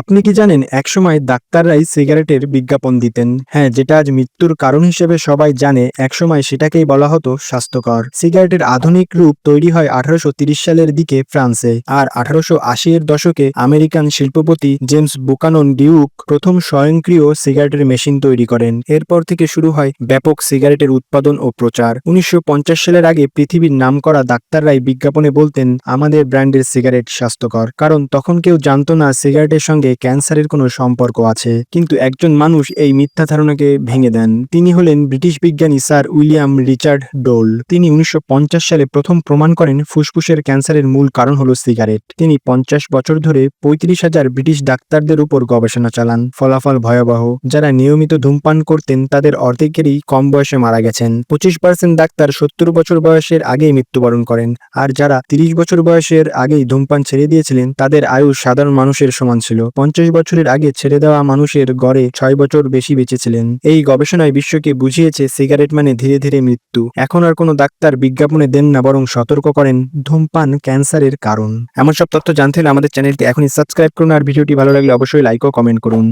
আপনি কি জানেন, একসময় ডাক্তাররাই সিগারেটের বিজ্ঞাপন দিতেন। হ্যাঁ যেটা আজ মৃত্যুর কারণ হিসেবে সবাই জানে, একসময় সেটাকেই বলা হতো স্বাস্থ্যকর। সিগারেটের আধুনিক রূপ তৈরি হয় আঠারোশো সালের দিকে ফ্রান্সে, আর আঠারোশো এর দশকে আমেরিকান শিল্পপতি জেমস বুকানন ডিউক প্রথম স্বয়ংক্রিয় সিগারেটের মেশিন তৈরি করেন। এরপর থেকে শুরু হয় ব্যাপক সিগারেটের উৎপাদন ও প্রচার। উনিশশো পঞ্চাশ সালের আগে পৃথিবীর নামকরা ডাক্তাররাই বিজ্ঞাপনে বলতেন, আমাদের ব্র্যান্ডের সিগারেট স্বাস্থ্যকর। কারণ তখন কেউ জানতো না, সিগারেটের সঙ্গে ক্যান্সারের কোনো সম্পর্ক আছে? কিন্তু একজন মানুষ এই মিথ্যা ধারণাকে ভেঙে দেন। তিনি হলেন ব্রিটিশ বিজ্ঞানী স্যার উইলিয়াম রিচার্ড ডোল। তিনি উনিশশো পঞ্চাশ সালে প্রথম প্রমাণ করেন ফুসফুসের ক্যান্সারের মূল কারণ হলো সিগারেট। তিনি পঞ্চাশ বছর ধরে পঁয়ত্রিশ হাজার ব্রিটিশ ডাক্তারদের উপর গবেষণা চালান। ফলাফল ভয়াবহ। যারা নিয়মিত ধূমপান করতেন, তাদের অর্ধেকেরই কম বয়সে মারা গেছেন। পঁচিশ পার্সেন্ট ডাক্তার সত্তর বছর বয়সের আগেই মৃত্যুবরণ করেন। আর যারা তিরিশ বছর বয়সের আগেই ধূমপান ছেড়ে দিয়েছিলেন, তাদের আয়ু সাধারণ মানুষের সমান ছিল। পঞ্চাশ বছরের আগে ছেড়ে দেওয়া মানুষের গড়ে ছয় বছর বেশি বেঁচেছিলেন। এই গবেষণায় বিশ্বকে বুঝিয়েছে সিগারেট মানে ধীরে ধীরে মৃত্যু। এখন আর কোনো ডাক্তার বিজ্ঞাপনে দেন না, বরং সতর্ক করেন ধূমপান ক্যান্সারের কারণ। এমন সব তথ্য জানতে হলে আমাদের চ্যানেলটি এখনই সাবস্ক্রাইব করুন, আর ভিডিওটি ভালো লাগলে অবশ্যই লাইক ও কমেন্ট করুন।